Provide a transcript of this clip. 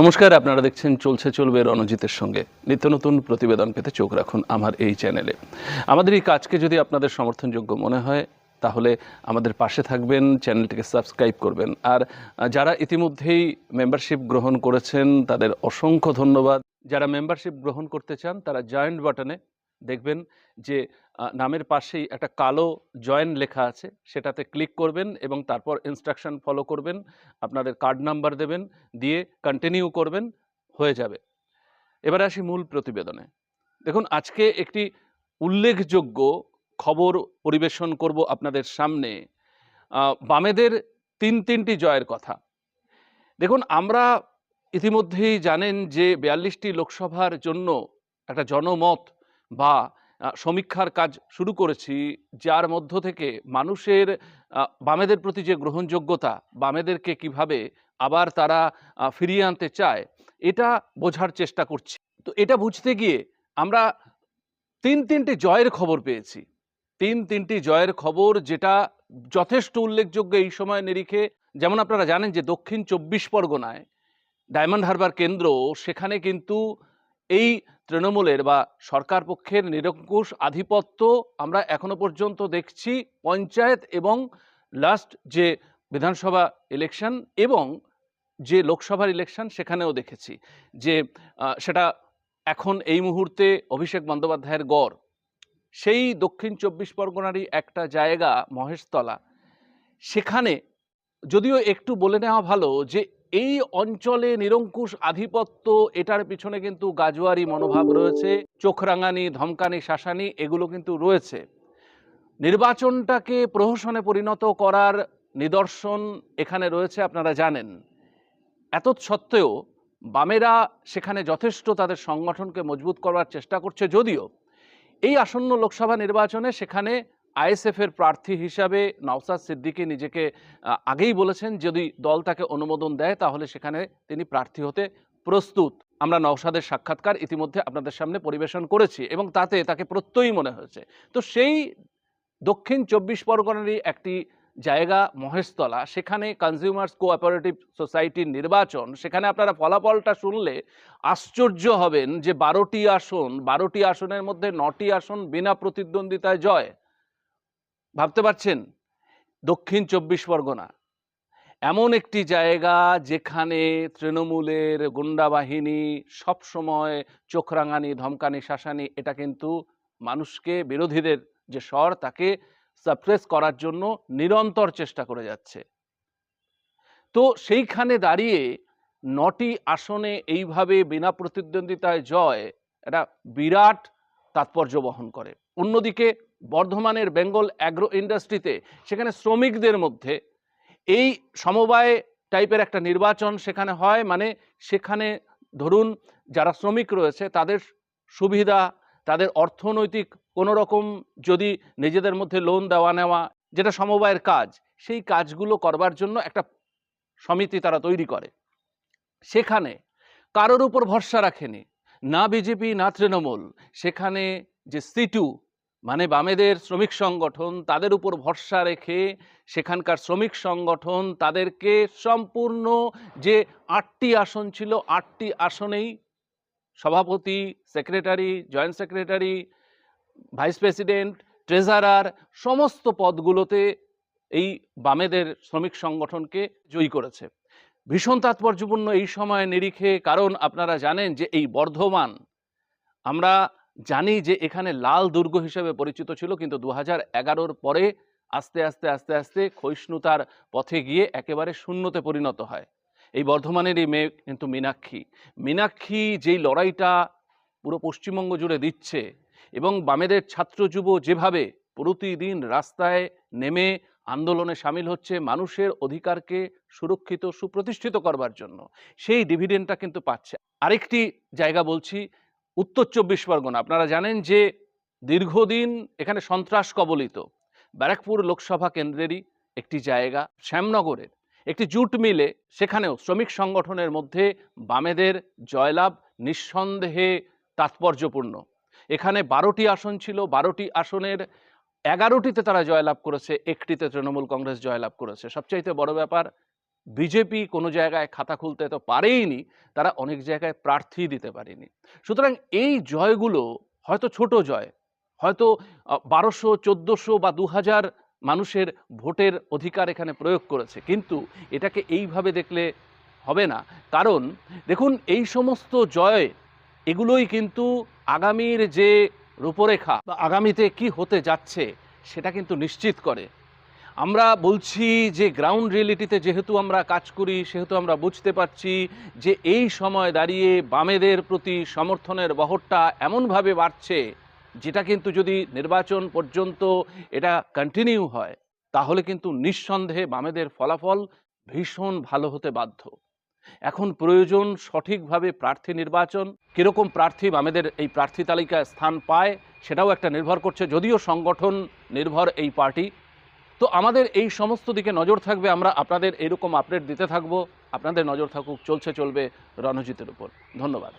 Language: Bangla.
নমস্কার, আপনারা দেখছেন চলছে চলবে রণজিতের সঙ্গে। নিত্য নতুন প্রতিবেদন পেতে চোখ রাখুন আমার এই চ্যানেলে। আমাদের এই কাজকে যদি আপনাদের সমর্থনযোগ্য মনে হয়, তাহলে আমাদের পাশে থাকবেন, চ্যানেলটিকে সাবস্ক্রাইব করবেন। আর যারা ইতিমধ্যেই মেম্বারশিপ গ্রহণ করেছেন, তাদের অসংখ্য ধন্যবাদ। যারা মেম্বারশিপ গ্রহণ করতে চান, তারা জয়েন্ট বাটনে দেখবেন যে নামের পাশেই একটা কালো জয়েন লেখা আছে, সেটাতে ক্লিক করবেন এবং তারপর ইনস্ট্রাকশন ফলো করবেন, আপনাদের কার্ড নাম্বার দেবেন, দিয়ে কন্টিনিউ করবেন, হয়ে যাবে। এবার আসি মূল প্রতিবেদনে। দেখুন, আজকে একটি উল্লেখযোগ্য খবর পরিবেশন করব আপনাদের সামনে। বামেদের তিন তিনটি জয়ের কথা। দেখুন, আমরা ইতিমধ্যেই জানেন যে, বিয়াল্লিশটি লোকসভার জন্য একটা জনমত বা সমীক্ষার কাজ শুরু করেছি, যার মধ্য থেকে মানুষের বামেদের প্রতি যে গ্রহণযোগ্যতা, বামেদেরকে কীভাবে আবার তারা ফিরিয়ে আনতে চায়, এটা বোঝার চেষ্টা করছি। তো এটা বুঝতে গিয়ে আমরা তিন তিনটি জয়ের খবর পেয়েছি। তিন তিনটি জয়ের খবর যেটা যথেষ্ট উল্লেখযোগ্য এই সময় নিরিখে, যেমন আপনারা জানেন যে দক্ষিণ চব্বিশ পরগনায় ডায়মন্ড হারবার কেন্দ্র, সেখানে কিন্তু এই তৃণমূলের বা সরকার পক্ষের নিরঙ্কুশ আধিপত্য আমরা এখনও পর্যন্ত দেখছি পঞ্চায়েত এবং লাস্ট যে বিধানসভা ইলেকশন এবং যে লোকসভার ইলেকশন সেখানেও দেখেছি যে সেটা এখন এই মুহূর্তে অভিষেক বন্দ্যোপাধ্যায়ের গড়। সেই দক্ষিণ চব্বিশ পরগনারই একটা জায়গা মহেশতলা। সেখানে যদিও একটু বলে নেওয়া ভালো যে এই অঞ্চলে নিরঙ্কুশ আধিপত্য, এটার পিছনে কিন্তু গাজোয়ারি মনোভাব রয়েছে চোখরাঙানি ধমকানি, শাসানি, এগুলো কিন্তু রয়েছে। নির্বাচনটাকে প্রহসনে পরিণত করার নিদর্শন এখানে রয়েছে, আপনারা জানেন। এত সত্ত্বেও বামেরা সেখানে যথেষ্ট তাদের সংগঠনকে মজবুত করার চেষ্টা করছে, যদিও এই আসন্ন লোকসভা নির্বাচনে সেখানে আইএসএফ এর প্রার্থী হিসাবে নওসাদ সিদ্দিকী নিজেকে আগেই বলেছেন, যদি দল তাকে অনুমোদন দেয়, তাহলে সেখানে তিনি প্রার্থী হতে প্রস্তুত। আমরা নওসাদের সাক্ষাৎকার ইতিমধ্যে আপনাদের সামনে পরিবেশন করেছি এবং তাতে তাকে প্রত্যয়ী মনে হয়েছে। তো সেই দক্ষিণ চব্বিশ পরগনারই একটি জায়গা, মহেশতলা, সেখানে কনজিউমার্স কোঅপারেটিভ সোসাইটির নির্বাচন, সেখানে আপনারা ফলাফলটা শুনলে আশ্চর্য হবেন যে বারোটি আসন, বারোটি আসনের মধ্যে নটি আসন বিনা প্রতিদ্বন্দ্বিতায় জয়। ভাবতে পারছেন? দক্ষিণ চব্বিশ পরগনা। এমন একটি জায়গা যেখানে তৃণমূলের গুন্ডা বাহিনী সবসময় চোখরাঙানি ধমকানি, শাসানি, এটা কিন্তু মানুষকে, বিরোধীদের যে স্বর, তাকে সাপ্রেস করার জন্য নিরন্তর চেষ্টা করে যাচ্ছে। তো সেইখানে দাঁড়িয়ে নটি আসনে এইভাবে বিনা প্রতিদ্বন্দ্বিতায় জয়, এটা বিরাট তাৎপর্য বহন করে। অন্যদিকে বর্ধমানের বেঙ্গল অ্যাগ্রো ইন্ডাস্ট্রিতে, সেখানে শ্রমিকদের মধ্যে এই সমবায় টাইপের একটা নির্বাচন সেখানে হয়। মানে সেখানে ধরুন যারা শ্রমিক রয়েছে, তাদের সুবিধা, তাদের অর্থনৈতিক কোনো রকম যদি নিজেদের মধ্যে লোন দেওয়া নেওয়া, যেটা সমবায়ের কাজ, সেই কাজগুলো করবার জন্য একটা সমিতি তারা তৈরি করে। সেখানে কারোর উপর ভরসা রাখেনি। না বিজেপি, না তৃণমূল। সেখানে যে সিটু মানে বামেদের শ্রমিক সংগঠন তাদের উপর ভরসা রেখে সেখানকার শ্রমিক সংগঠন তাদেরকে সম্পূর্ণ যে আটটি আসন ছিল, আটটি আসনেই সভাপতি, secretary, joint secretary, vice president, treasurer সমস্ত পদগুলোতে এই বামেদের শ্রমিক সংগঠনকে জয়ী করেছে। ভীষণ তাৎপর্যপূর্ণ এই সময় নিরিখে, কারণ আপনারা জানেন যে এই বর্ধমান, আমরা জানি যে এখানে লাল দুর্গ হিসেবে পরিচিত ছিল, কিন্তু দু হাজার পরে আস্তে আস্তে আস্তে আস্তে ক্ষয়িষ্ণুতার পথে গিয়ে একেবারে শূন্যতে পরিণত হয়। এই বর্ধমানের এই মেয়ে কিন্তু মীনাক্ষী। মীনাক্ষী যেই লড়াইটা পুরো পশ্চিমবঙ্গ জুড়ে দিচ্ছে এবং বামেদের ছাত্র যুব যেভাবে প্রতিদিন রাস্তায় নেমে আন্দোলনে সামিল হচ্ছে, মানুষের অধিকারকে সুরক্ষিত, সুপ্রতিষ্ঠিত করবার জন্য, সেই ডিভিডেন্ডটা কিন্তু পাচ্ছে। আরেকটি জায়গা বলছি উত্তর চব্বিশ পরগনা। আপনারা জানেন যে দীর্ঘদিন এখানে সন্ত্রাস কবলিত। ব্যারাকপুর লোকসভা কেন্দ্রেরই একটি জায়গা, শ্যামনগরের। একটি জুট মিলে সেখানেও শ্রমিক সংগঠনের মধ্যে বামেদের জয়লাভ নিঃসন্দেহে তাৎপর্যপূর্ণ। এখানে বারোটি আসন ছিল, বারোটি আসনের এগারোটিতে তারা জয়লাভ করেছে, একটিতে তৃণমূল কংগ্রেস জয়লাভ করেছে। সবচাইতে বড় ব্যাপার বিজেপি কোনো জায়গায় খাতা খুলতে তো পারেইনি, তারা অনেক জায়গায় প্রার্থী দিতে পারেনি। সুতরাং এই জয়গুলো হয়তো ছোট জয়, হয়তো বারোশো, চোদ্দোশো বা দু হাজার মানুষের ভোটের অধিকার এখানে প্রয়োগ করেছে, কিন্তু এটাকে এইভাবে দেখলে হবে না। কারণ, দেখুন, এই সমস্ত জয়, এগুলোই কিন্তু আগামীর যে রূপরেখা বা আগামীতে কি হতে যাচ্ছে, সেটা কিন্তু নিশ্চিত করে। আমরা বলছি যে গ্রাউন্ড রিয়েলিটিতে যেহেতু আমরা কাজ করি, সেহেতু আমরা বুঝতে পারছি যে এই সময় দাঁড়িয়ে বামেদের প্রতি সমর্থনের বহরটা এমনভাবে বাড়ছে, যেটা কিন্তু যদি নির্বাচন পর্যন্ত এটা কন্টিনিউ হয়, তাহলে কিন্তু নিঃসন্দেহে বামেদের ফলাফল ভীষণ ভালো হতে বাধ্য। এখন প্রয়োজন সঠিকভাবে প্রার্থী নির্বাচন, কীরকম প্রার্থী বামেদের এই প্রার্থী তালিকায় স্থান পায়, সেটাও একটা নির্ভর করছে, যদিও সংগঠন নির্ভর এই পার্টি। তো আমাদের এই সমস্ত দিকে নজর থাকবে, আমরা আপনাদের এরকম আপডেট দিতে থাকব। আপনাদের নজর থাকুক, চলছে, চলবে রণজিতের উপর। ধন্যবাদ।